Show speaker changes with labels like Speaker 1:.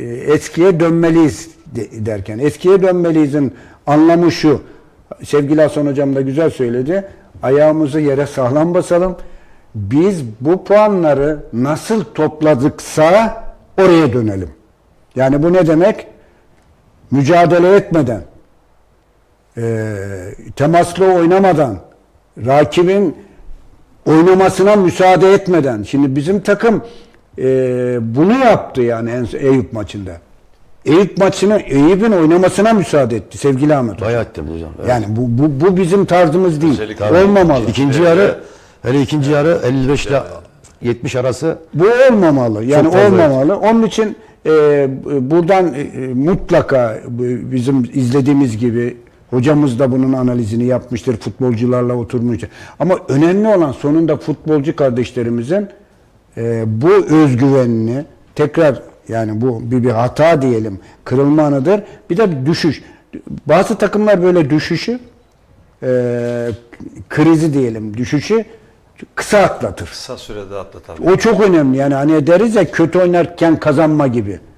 Speaker 1: e, eskiye dönmeliyiz de- derken eskiye dönmeliyizin anlamı şu. Sevgili Hasan hocam da güzel söyledi. Ayağımızı yere sağlam basalım. Biz bu puanları nasıl topladıksa oraya dönelim. Yani bu ne demek? Mücadele etmeden, e, temaslı oynamadan, rakibin oynamasına müsaade etmeden. Şimdi bizim takım e, bunu yaptı yani en Eyüp maçında. Eyüp maçını Eyüp'ün oynamasına müsaade etti sevgili Ahmet Hocam.
Speaker 2: Bayağı etti hocam. Evet.
Speaker 1: Yani bu, bu, bu bizim tarzımız değil.
Speaker 3: Özellikle-
Speaker 1: Olmamalı.
Speaker 2: İkinci yarı hele ikinci yarı 55 ile 70 arası
Speaker 1: Bu olmamalı. Yani olmamalı. Onun için e, buradan e, mutlaka bizim izlediğimiz gibi hocamız da bunun analizini yapmıştır. Futbolcularla oturmuş. Ama önemli olan sonunda futbolcu kardeşlerimizin e, bu özgüvenini tekrar yani bu bir, bir hata diyelim kırılma anıdır. Bir de bir düşüş. Bazı takımlar böyle düşüşü e, krizi diyelim düşüşü kısa atlatır.
Speaker 3: Kısa sürede atlatar.
Speaker 1: O çok önemli yani hani deriz ya kötü oynarken kazanma gibi.